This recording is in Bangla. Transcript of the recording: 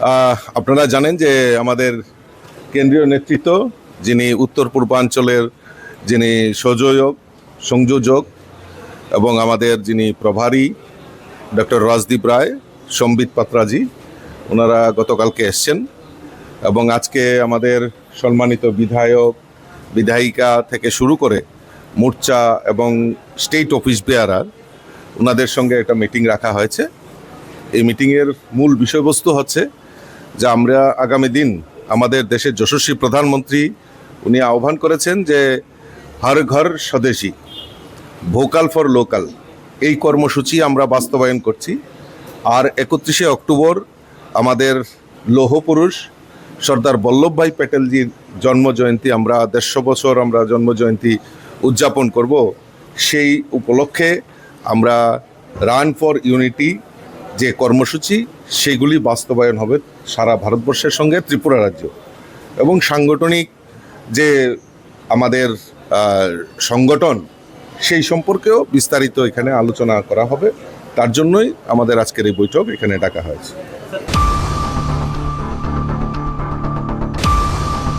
আপনারা জানেন যে আমাদের কেন্দ্রীয় নেতৃত্ব, যিনি উত্তর পূর্বাঞ্চলের যিনি সহযোগ সংযোজক, এবং আমাদের যিনি প্রভারী, ডক্টর রাজদীপ রায়, সম্বিত পাত্রাজি, ওনারা গতকালকে এসছেন। এবং আজকে আমাদের সম্মানিত বিধায়ক, বিধায়িকা থেকে শুরু করে মোর্চা এবং স্টেট অফিস বেয়ারার, ওনাদের সঙ্গে একটা মিটিং রাখা হয়েছে। এই মিটিংয়ের মূল বিষয়বস্তু হচ্ছে যে আমরা আগামী দিন আমাদের দেশের যশস্বী প্রধানমন্ত্রী উনি আহ্বান করেছেন যে হর ঘর স্বদেশী ভোকাল ফর লোকাল এই কর্মসূচি আমরা বাস্তবায়ন করছি। আর একত্রিশে অক্টোবর আমাদের লৌহপুরুষ সর্দার বল্লভভাই প্যাটেলজির জন্মজয়ন্তী, আমরা দেড়শো বছর আমরা জন্মজয়ন্তী উদযাপন করব। সেই উপলক্ষে আমরা রান ফর ইউনিটি যে কর্মসূচি, সেগুলি বাস্তবায়ন হবে সারা ভারতবর্ষের সঙ্গে ত্রিপুরা রাজ্য। এবং সাংগঠনিক যে আমাদের সংগঠন, সেই সম্পর্কেও বিস্তারিত এখানে আলোচনা করা হবে। তার জন্যই আমাদের আজকের এই বৈঠক এখানে ডাকা হয়েছে।